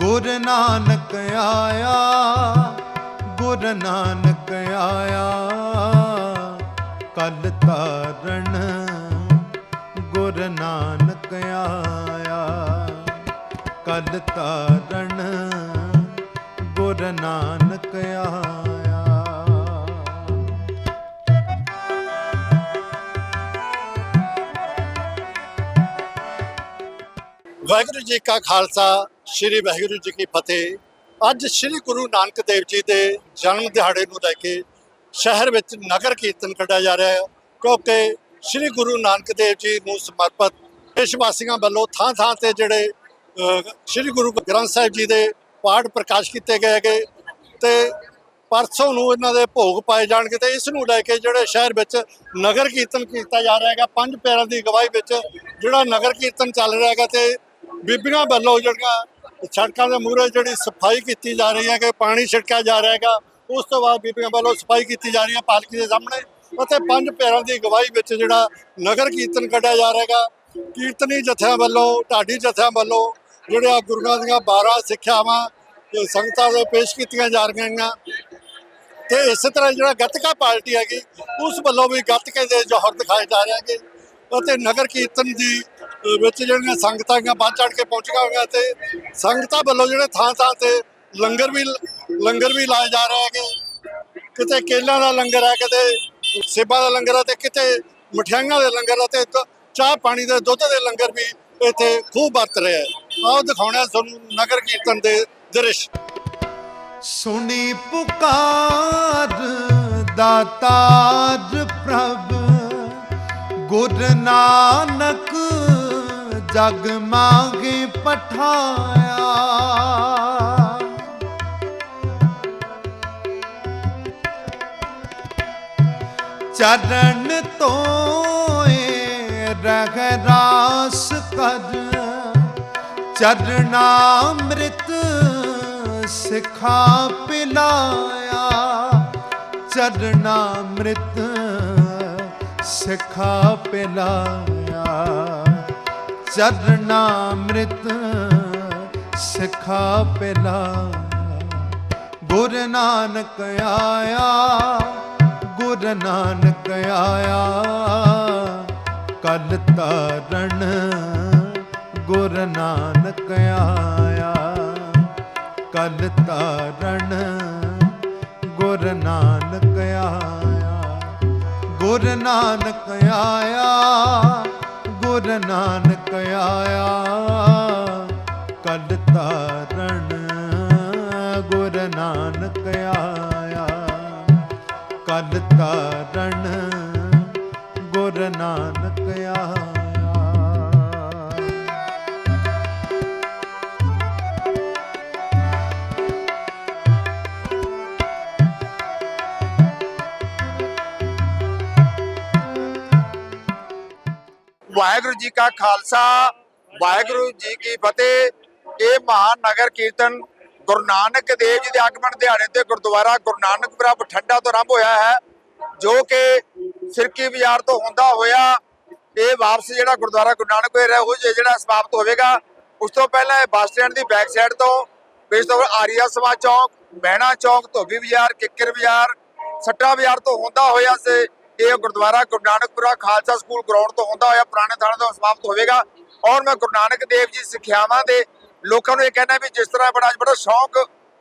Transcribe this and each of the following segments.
ਗੁਰ ਨਾਨਕ ਆਇਆ, ਗੁਰ ਨਾਨਕ ਆਇਆ। ਕਲ ਤਾਰਨ ਗੁਰ ਨਾਨਕ ਆਇਆ। ਕਲ ਤਾਰਨ ਗੁਰ ਨਾਨਕ ਆਇਆ। ਵਾਹਿਗੁਰੂ ਜੀ ਕਾ ਖਾਲਸਾ ਸ੍ਰੀ ਵਾਹਿਗੁਰੂ ਜੀ ਕੀ ਫਤਿਹ। ਅੱਜ ਸ੍ਰੀ ਗੁਰੂ ਨਾਨਕ ਦੇਵ ਜੀ ਦੇ ਜਨਮ ਦਿਹਾੜੇ ਨੂੰ ਲੈ ਕੇ ਸ਼ਹਿਰ ਵਿੱਚ ਨਗਰ ਕੀਰਤਨ ਕੱਢਿਆ ਜਾ ਰਿਹਾ ਹੈ, ਕਿਉਂਕਿ ਸ੍ਰੀ ਗੁਰੂ ਨਾਨਕ ਦੇਵ ਜੀ ਨੂੰ ਸਮਰਪਿਤ ਦੇਸ਼ ਵਾਸੀਆਂ ਵੱਲੋਂ ਥਾਂ ਥਾਂ ਤੇ ਜਿਹੜੇ ਸ੍ਰੀ ਗੁਰੂ ਗ੍ਰੰਥ ਸਾਹਿਬ ਜੀ ਦੇ ਪਾਠ ਪ੍ਰਕਾਸ਼ ਕੀਤੇ ਗਏ ਗਏ ਤੇ ਪਰਸੋਂ ਨੂੰ ਇਹਨਾਂ ਦੇ ਭੋਗ ਪਾਏ ਜਾਣਗੇ ਤੇ ਇਸ ਨੂੰ ਲੈ ਕੇ ਜਿਹੜੇ ਸ਼ਹਿਰ ਵਿੱਚ ਨਗਰ ਕੀਰਤਨ ਕੀਤਾ ਜਾ ਰਿਹਾ ਹੈਗਾ, ਪੰਜ ਪਿਆਰਿਆਂ ਦੀ ਅਗਵਾਈ ਵਿੱਚ ਜਿਹੜਾ ਨਗਰ ਕੀਰਤਨ ਚੱਲ ਰਿਹਾ ਹੈਗਾ ਤੇ ਬੀਬੀਆਂ ਵੱਲੋਂ ਜਿਹੜੀਆਂ ਸੜਕਾਂ ਦੇ ਮੂਹਰੇ ਜਿਹੜੀ ਸਫ਼ਾਈ ਕੀਤੀ ਜਾ ਰਹੀ ਹੈ ਕਿ ਪਾਣੀ ਛਿੜਕਿਆ ਜਾ ਰਿਹਾ ਹੈਗਾ, ਉਸ ਤੋਂ ਬਾਅਦ ਬੀਬੀਆਂ ਵੱਲੋਂ ਸਫ਼ਾਈ ਕੀਤੀ ਜਾ ਰਹੀ ਹੈ ਪਾਲਕੀ ਦੇ ਸਾਹਮਣੇ ਅਤੇ ਪੰਜ ਪਿਆਰਿਆਂ ਦੀ ਅਗਵਾਈ ਵਿੱਚ ਜਿਹੜਾ ਨਗਰ ਕੀਰਤਨ ਕੱਢਿਆ ਜਾ ਰਿਹਾ ਹੈਗਾ। ਕੀਰਤਨੀ ਜਥਿਆਂ ਵੱਲੋਂ, ਢਾਡੀ ਜਥਿਆਂ ਵੱਲੋਂ ਜਿਹੜੇ ਆ ਗੁਰੂਆਂ ਦੀਆਂ 12 ਸਿੱਖਿਆਵਾਂ ਇਹ ਸੰਗਤਾਂ ਦੇ ਪੇਸ਼ ਕੀਤੀਆਂ ਜਾ ਰਹੀਆਂ ਹੈਗੀਆਂ। ਤੇ ਇਸੇ ਤਰ੍ਹਾਂ ਜਿਹੜਾ ਗੱਤਕਾ ਪਾਰਟੀ ਹੈਗੀ, ਉਸ ਵੱਲੋਂ ਵੀ ਗੱਤਕੇ ਦੇ ਜੋਹਰ ਦਿਖਾਏ ਜਾ ਰਹੇ ਹੈਗੇ। ਅਤੇ ਨਗਰ ਕੀਰਤਨ ਦੀ ਵਿੱਚ ਜਿਹੜੀਆਂ ਸੰਗਤਾਂ ਹੈਗੀਆਂ ਵੱਧ ਚੜ ਕੇ ਪਹੁੰਚੀਆਂ ਹੋਈਆਂ ਤੇ ਸੰਗਤਾਂ ਵੱਲੋਂ ਜਿਹੜੇ ਥਾਂ ਥਾਂ ਤੇ ਲੰਗਰ ਵੀ ਲੰਗਰ ਵੀ ਲਾਏ ਜਾ ਰਹੇ ਹੈਗੇ। ਕਿਤੇ ਕੇਲਾਂ ਦਾ ਲੰਗਰ ਹੈ, ਕਿਤੇ ਸੇਬਾਂ ਦਾ ਲੰਗਰ ਹੈ ਤੇ ਕਿਤੇ ਮਠਿਆਈਆਂ ਦੇ ਲੰਗਰ ਹੈ ਤੇ ਚਾਹ ਪਾਣੀ ਦੇ, ਦੁੱਧ ਦੇ ਲੰਗਰ ਵੀ ਇੱਥੇ ਖੂਬ ਵਰਤ ਰਿਹਾ ਹੈ। ਆਓ ਦਿਖਾਉਣਾ ਤੁਹਾਨੂੰ ਨਗਰ ਕੀਰਤਨ ਦੇ ਦ੍ਰਿਸ਼। ਸੁਣੀ ਪੁਕਾਰ ਦਾਤਾਰ ਪ੍ਰਭ ਗੁਰ ਨਾਨਕ ਜਗ ਮਾਗੇ ਪਠਾਇਆ। ਚਰਨ ਤੋਏ ਰਗ ਰਾਸ ਕਰ ਚਰਨਾਮ੍ਰਿਤ ਸਿਖਾ ਪਿਲਾਇਆ। ਚਰਨਾਮ੍ਰਿਤ ਸਿਖਾ ਪਿਲਾਇਆ। ਚਰਨਾਮ੍ਰਿਤ ਸਿਖਾ ਪਿਲਾ ਗੁਰ ਨਾਨਕ ਆਇਆ, ਗੁਰ ਨਾਨਕ ਆਇਆ। ਕਲ ਤਰਨ ਗੁਰ ਨਾਨਕ ਆਇਆ। ਕਲ ਤਰਨ ਗੁਰ ਨਾਨਕ ਆਇਆ। ਗੁਰ ਨਾਨਕ ਆਇਆ, ਗੁਰ ਨਾਨਕ ਆਇਆ। ਕਲ ਤਾਰਨ ਗੁਰ ਨਾਨਕ ਆਇਆ। ਕਲ ਤਾਰਨ ਗੁਰ ਨਾਨਕ ਆਇਆ। ਵਾਹਿਗੁਰੂ ਜੀ ਕਾ ਖਾਲਸਾ, ਵਾਹਿਗੁਰੂ ਜੀ ਕੀ ਫਤਿਹ। ਇਹ ਮਹਾਨ ਨਗਰ ਕੀਰਤਨ ਗੁਰੂ ਨਾਨਕ ਦੇਵ ਜੀ ਦੇ ਆਗਮਨ ਦਿਹਾੜੇ ਤੇ ਗੁਰਦੁਆਰਾ ਗੁਰੂ ਨਾਨਕਪੁਰਾ ਬਠਿੰਡਾ ਤੋਂ ਆਰੰਭ ਹੋਇਆ ਹੈ, ਜੋ ਕਿ ਸਿਰਕੀ ਬਾਜ਼ਾਰ ਤੋਂ ਹੁੰਦਾ ਹੋਇਆ ਇਹ ਵਾਪਸ ਜਿਹੜਾ ਗੁਰਦੁਆਰਾ ਗੁਰੂ ਨਾਨਕ ਹੋਇਆ ਉਹ ਜਿਹੜਾ ਸਮਾਪਤ ਹੋਵੇਗਾ, ਉਸ ਤੋਂ ਪਹਿਲਾਂ ਇਹ ਬੱਸ ਸਟੈਂਡ ਦੀ ਬੈਕ ਸਾਈਡ ਤੋਂ ਇਸ ਤੋਂ ਆਰੀਆ ਸਮਾਜ ਚੌਕ, ਮਹਿਣਾ ਚੌਕ, ਧੋਬੀ ਬਾਜ਼ਾਰ, ਕਿੱਕਰ ਬਾਜ਼ਾਰ, ਸੱਟਾ ਬਾਜ਼ਾਰ ਤੋਂ ਹੁੰਦਾ ਹੋਇਆ ਸੇ। ਇਹ ਗੁਰਦੁਆਰਾ ਗੁਰੂ ਨਾਨਕਪੁਰਾ ਖਾਲਸਾ ਸਕੂਲ ਗਰਾਊਂਡ ਤੋਂ ਹੁੰਦਾ ਹੋਇਆ ਪੁਰਾਣੇ ਥਾਣੇ ਤੋਂ ਸਮਾਪਤ ਹੋਵੇਗਾ। ਔਰ ਮੈਂ ਗੁਰੂ ਨਾਨਕ ਦੇਵ ਜੀ ਸਿੱਖਿਆਵਾਂ ਦੇ ਲੋਕਾਂ ਨੂੰ ਇਹ ਕਹਿਣਾ ਵੀ ਜਿਸ ਤਰ੍ਹਾਂ ਬੜਾ ਬੜਾ ਸ਼ੌਂਕ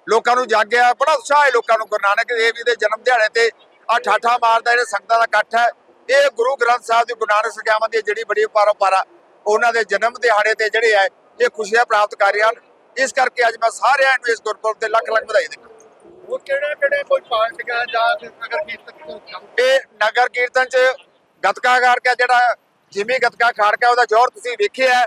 ਲੋਕਾਂ ਨੂੰ ਜਾਗਿਆ ਬੜਾ ਉਤਸ਼ਾਹ ਹੈ ਲੋਕਾਂ ਨੂੰ ਗੁਰੂ ਨਾਨਕ ਦੇਵ ਜੀ ਦੇ ਜਨਮ ਦਿਹਾੜੇ ਤੇ ਆ ਠਾਠਾ ਮਾਰਦਾ ਜਿਹੜੇ ਸੰਗਤਾਂ ਦਾ ਇਕੱਠ ਹੈ। ਇਹ ਗੁਰੂ ਗ੍ਰੰਥ ਸਾਹਿਬ ਦੀ ਗੁਰੂ ਨਾਨਕ ਸਿੱਖਿਆਵਾਂ ਦੀ ਜਿਹੜੀ ਬੜੀ ਪਰੰਪਰਾ ਉਹਨਾਂ ਦੇ ਜਨਮ ਦਿਹਾੜੇ ਤੇ ਜਿਹੜੇ ਹੈ ਇਹ ਖੁਸ਼ੀਆਂ ਪ੍ਰਾਪਤ ਕਰ ਰਹੇ ਹਨ। ਇਸ ਕਰਕੇ ਅੱਜ ਮੈਂ ਸਾਰਿਆਂ ਨੂੰ ਇਸ ਗੁਰਪੁਰਬ ਤੇ ਲੱਖ ਲੱਖ ਵਧਾਈ ਦਿੰਦਾ। ਉਹ ਕਿਹੜੇ ਕਿਹੜੇ ਕੋਈ ਪਾਰਟੀਆਂ ਜਾਂ ਨਗਰ ਕੀਰਤਨ ਇਹ ਨਗਰ ਕੀਰਤਨ ਚ ਗਤਕਾ ਕਰਕੇ ਜਿਹੜਾ ਜਿਵੇਂ ਗਤਕਾ ਖਾੜ ਉਹਦਾ ਜ਼ੋਰ ਤੁਸੀਂ ਵੇਖਿਆ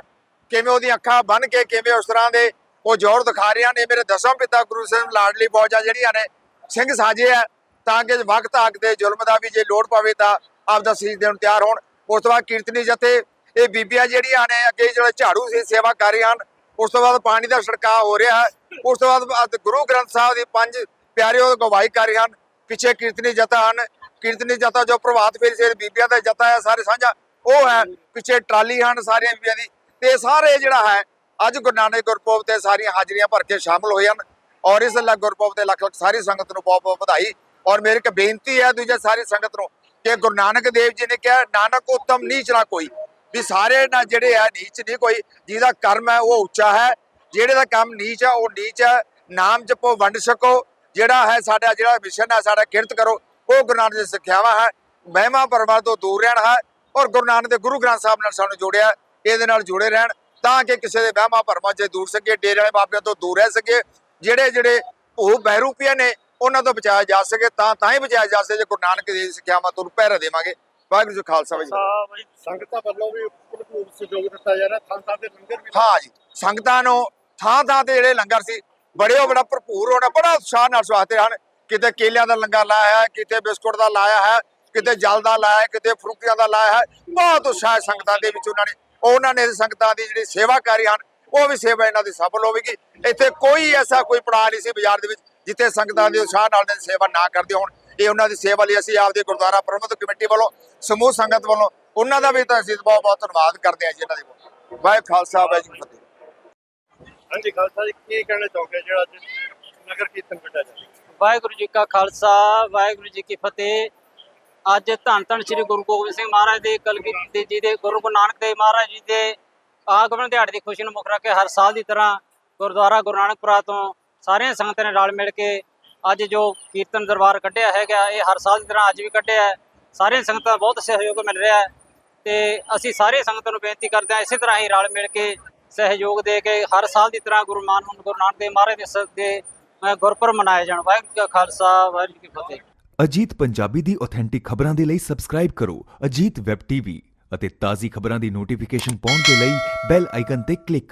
ਕਿਵੇਂ ਉਹਦੀਆਂ ਅੱਖਾਂ ਬੰਨ ਕੇ ਕਿਵੇਂ ਉਸ ਤਰ੍ਹਾਂ ਦੇ ਉਹ ਜ਼ੋਰ ਦਿਖਾ ਰਹੀਆਂ ਨੇ? ਮੇਰੇ ਦਸਮ ਪਿਤਾ ਗੁਰੂ ਸਿੰਘ ਲਾਡਲੀ ਫੌਜਾਂ ਜਿਹੜੀਆਂ ਨੇ, ਸਿੰਘ ਸਾਜੇ ਆ। ਤਾਂ ਕਿ ਵਕਤ ਆਗ ਦੇ ਜ਼ੁਲਮ ਦਾ ਵੀ ਜੇ ਲੋੜ ਪਵੇ ਤਾਂ ਆਪਦਾ ਸੀਸ ਦੇਣ ਨੂੰ ਤਿਆਰ ਹੋਣ। ਉਸ ਤੋਂ ਬਾਅਦ ਕੀਰਤਨੀ ਜਥੇ, ਇਹ ਬੀਬੀਆਂ ਜਿਹੜੀਆਂ ਨੇ, ਅੱਗੇ ਜਿਹੜਾ ਝਾੜੂ ਸੀ ਸੇਵਾ ਕਰ ਰਹੀਆਂ ਹਨ, ਉਸ ਤੋਂ ਬਾਅਦ ਪਾਣੀ ਦਾ ਛਿੜਕਾਅ ਹੋ ਰਿਹਾ ਹੈ। ਉਸ ਤੋਂ ਬਾਅਦ ਗੁਰੂ ਗ੍ਰੰਥ ਸਾਹਿਬ ਦੀ ਪੰਜ ਪਿਆਰੇ ਉਹ ਗਵਾਹੀ ਕਰ ਰਹੇ ਹਨ। ਪਿੱਛੇ ਕੀਰਤਨੀ ਜਥਾ ਹਨ। ਕੀਰਤਨੀ ਜਥਾ ਜੋ ਪ੍ਰਭਾਤ ਫੇਰੀ ਸੇ ਬੀਬੀਆਂ ਦਾ ਜਥਾ ਹੈ, ਸਾਰੇ ਸਾਂਝਾ, ਉਹ ਹੈ, ਪਿੱਛੇ ਟਰਾਲੀ ਹਨ ਸਾਰੀਆਂ ਬੀਬੀਆਂ ਦੀ। ਤੇ ਸਾਰੇ ਜਿਹੜਾ ਹੈ, ਅੱਜ ਗੁਰੂ ਨਾਨਕ ਗੁਰਪੁਰਬ ਤੇ ਸਾਰੀਆਂ ਹਾਜ਼ਰੀਆਂ ਭਰ ਕੇ ਸ਼ਾਮਲ ਹੋਏ ਹਨ ਔਰ ਇਸ ਲੱਗ ਗੁਰਪੁਰਬ ਤੇ ਲੱਖ ਲੱਖ ਸਾਰੀ ਸੰਗਤ ਨੂੰ ਬਹੁਤ ਬਹੁਤ ਵਧਾਈ। ਔਰ ਮੇਰੀ ਇੱਕ ਬੇਨਤੀ ਹੈ, ਦੂਜੇ ਸਾਰੀ ਸੰਗਤ ਨੂੰ ਕਿ ਗੁਰੂ ਨਾਨਕ ਦੇਵ ਜੀ ਨੇ ਕਿਹਾ, ਨਾਨਕ ਉਤਮ ਨੀਚ ਨਾ ਕੋਈ। ਵੀ ਸਾਰੇ ਨਾ ਜਿਹੜੇ ਆ ਨੀਚ ਨਹੀਂ ਕੋਈ, ਜਿਹਦਾ ਕਰਮ ਹੈ, ਉਹ ਉੱਚਾ ਹੈ। ਜਿਹੜੇ ਦਾ ਕੰਮ ਨੀਚ ਹੈ, ਉਹ ਨੀਚ ਹੈ। ਨਾਮ ਜਪੋ, ਵੰਡ ਸਕੋ ਜਿਹੜਾ ਹੈ, ਸਾਡਾ ਜਿਹੜਾ ਮਿਸ਼ਨ ਹੈ, ਸਾਡਾ ਕਿਰਤ ਕਰੋ। ਉਹ ਗੁਰੂ ਨਾਨਕ ਦੀ ਸਿੱਖਿਆਵਾਂ ਹੈ ਮਹਿਮਾ ਪਰਮਾ ਤੋਂ ਦੂਰ ਰਹਿਣਾ ਹੈ ਔਰ ਗੁਰੂ ਨਾਨਕ ਦੇ ਗੁਰੂ ਗ੍ਰੰਥ ਸਾਹਿਬ ਨਾਲ ਸਾਨੂੰ ਜੋੜਿਆ ਹੈ। ਇਹਦੇ ਨਾਲ ਜੁੜੇ ਰਹਿਣ ਤਾਂ ਕਿ ਕਿਸੇ ਦੇ ਵਹਿਮਾਂ ਭਰਮਾਂ 'ਚ ਦੂਰ ਸਕੇ ਡੇਰੇ ਵਾਲੇ ਬਾਬਿਆਂ ਤੋਂ ਦੂਰ ਰਹਿ ਸਕੇ ਜਿਹੜੇ ਜਿਹੜੇ ਉਹ ਬਹਿਰੂਪੀਆਂ ਨੇ ਉਹਨਾਂ ਤੋਂ ਬਚਾਇਆ ਜਾ ਸਕੇ ਤਾਂ ਤਾਂ ਹੀ ਬਚਾਇਆ ਜਾ ਸਕੇ ਜੇ ਗੁਰੂ ਨਾਨਕ ਦੀ ਸਿੱਖਿਆਵਾਂ ਤੋਂ ਪਹਿਰਾ ਦੇਵਾਂਗੇ ਵਾਹਿਗੁਰੂ ਜੀ ਖਾਲਸਾ ਵਾਹਿਗੁਰੂ ਫਤਿਹ। ਬਈ ਸੰਗਤਾਂ ਵੱਲੋਂ ਵੀ ਭਰਪੂਰ ਸਹਿਯੋਗ ਦਿੱਤਾ ਜਾ ਰਿਹਾ ਥਾਂ ਥਾਂ ਤੇ ਲੰਗਰ ਵੀ ਹਾਂ ਜੀ ਸੰਗਤਾਂ ਨੂੰ ਥਾਂ ਥਾਂ ਤੇ ਜਿਹੜੇ ਲੰਗਰ ਸੀ ਬੜੇ ਉਹ ਬੜਾ ਭਰਪੂਰ ਹੋਣਾ ਬੜਾ ਉਤਸ਼ਾਹ ਨਾਲ ਸਵਾਗਤ ਹਨ ਕਿਤੇ ਕੇਲਿਆਂ ਦਾ ਲੰਗਰ ਲਾਇਆ ਹੈ, ਕਿਤੇ ਬਿਸਕੁਟ ਦਾ ਲਾਇਆ ਹੈ, ਕਿਤੇ ਜਲ ਦਾ ਲਾਇਆ ਕਿਤੇ ਫਰੂਟੀਆਂ ਦਾ ਲਾਇਆ ਹੈ। ਬਹੁਤ ਉਤਸ਼ਾਹ ਹੈ ਸੰਗਤਾਂ ਦੇ ਵਿੱਚ ਉਹਨਾਂ ਨੇ ਉਹਨਾਂ ਨੇ ਸੰਗਤਾਂ ਦੀ ਜਿਹੜੀ ਸੇਵਾਕਾਰੀ ਹਨ, ਉਹ ਵੀ ਸੇਵਾ ਇਹਨਾਂ ਦੀ ਸਫਲ ਹੋਵੇਗੀ। ਇੱਥੇ ਕੋਈ ਐਸਾ ਕੋਈ ਪੜਾਅ ਨਹੀਂ ਸੀ ਬਾਜ਼ਾਰ ਦੇ ਵਿੱਚ ਜਿੱਥੇ ਸੰਗਤਾਂ ਦੇ ਉਤਸ਼ਾਹ ਨਾਲ ਇਹਨਾਂ ਦੀ ਸੇਵਾ ਨਾ ਕਰਦੇ ਹੋਣ। ਇਹ ਉਹਨਾਂ ਦੀ ਸੇਵਾ ਲਈ ਅਸੀਂ ਆਪਦੇ ਗੁਰਦੁਆਰਾ ਪ੍ਰਬੰਧਕ ਕਮੇਟੀ ਵੱਲੋਂ, ਸਮੂਹ ਸੰਗਤ ਵੱਲੋਂ, ਉਹਨਾਂ ਦਾ ਵੀ ਤਾਂ ਅਸੀਂ ਬਹੁਤ ਬਹੁਤ ਧੰਨਵਾਦ ਕਰਦੇ ਹਾਂ ਜੀ ਇਹਨਾਂ ਦੀ ਵਾਹਿਗੁਰੂ ਖਾਲਸਾ, ਵਾਹਿਗੁਰੂ ਫਤਿਹ। ਹਾਂਜੀ, ਖਾਲਸਾ ਜੀ, ਕੀ ਕਹਿਣਾ ਚਾਹੋਗੇ ਜਿਹੜਾ ਅੱਜ ਨਗਰ ਕੀਰਤਨ ਕੱਢਿਆ ਜਾ ਵਾਹਿਗੁਰੂ ਜੀ ਕਾ ਖਾਲਸਾ, ਵਾਹਿਗੁਰੂ ਜੀ ਕੀ ਫਤਿਹ। ਅੱਜ ਧੰਨ ਧੰਨ ਸ੍ਰੀ ਗੁਰੂ ਗੋਬਿੰਦ ਸਿੰਘ ਮਹਾਰਾਜ ਦੇ ਕਲਗੀ ਜੀ ਦੇ, ਗੁਰੂ ਗੁਰੂ ਨਾਨਕ ਦੇਵ ਮਹਾਰਾਜ ਜੀ ਦੇ ਆਗਮਨ ਦਿਹਾੜੇ ਦੀ ਖੁਸ਼ੀ ਨੂੰ ਮੁੱਖ ਰੱਖ ਕੇ ਹਰ ਸਾਲ ਦੀ ਤਰ੍ਹਾਂ ਗੁਰਦੁਆਰਾ ਗੁਰੂ ਨਾਨਕਪੁਰਾ ਤੋਂ ਸਾਰੀਆਂ ਸੰਗਤਾਂ ਨੇ ਰਲ ਮਿਲ ਕੇ ਅੱਜ ਜੋ ਕੀਰਤਨ ਦਰਬਾਰ ਕੱਢਿਆ ਹੈਗਾ, ਇਹ ਹਰ ਸਾਲ ਦੀ ਤਰ੍ਹਾਂ ਅੱਜ ਵੀ ਕੱਢਿਆ ਸਾਰੀਆਂ ਸੰਗਤਾਂ ਦਾ ਬਹੁਤ ਸਹਿਯੋਗ ਮਿਲ ਰਿਹਾ ਹੈ ਤੇ ਅਸੀਂ ਸਾਰੇ ਸੰਗਤਾਂ ਨੂੰ ਬੇਨਤੀ ਕਰਦੇ ਹਾਂ ਇਸੇ ਤਰ੍ਹਾਂ ਹੀ ਰਲ ਮਿਲ ਕੇ ਸਹਿਯੋਗ ਦੇ ਕੇ ਹਰ ਸਾਲ ਦੀ ਤਰ੍ਹਾਂ ਗੁਰੂ ਮਾਨ ਗੁਰੂ ਨਾਨਕ ਦੇਵ ਮਹਾਰਾਜ ਦੇ ਸ- ਦੇ ਅ, ਜਾਣ। ਵਾਹਿਗੁਰੂ ਜੀ ਕਾ ਖਾਲਸਾ ਵਾਹਿਗੁਰੂ ਜੀ ਕੀ ਫਤਿਹ। ਅਜੀਤ ਪੰਜਾਬੀ ਦੀ ਆਥੈਂਟਿਕ ਖਬਰਾਂ ਦੇ ਲਈ ਸਬਸਕ੍ਰਾਈਬ ਕਰੋ ਅਜੀਤ ਵੈਬ ਟੀਵੀ ਅਤੇ ਤਾਜ਼ੀ ਖਬਰਾਂ ਦੀ ਨੋਟੀਫਿਕੇਸ਼ਨ ਪਾਉਣ ਦੇ ਲਈ ਬੈਲ ਆਈਕਨ ਤੇ ਕਲਿੱਕ ਕਰੋ।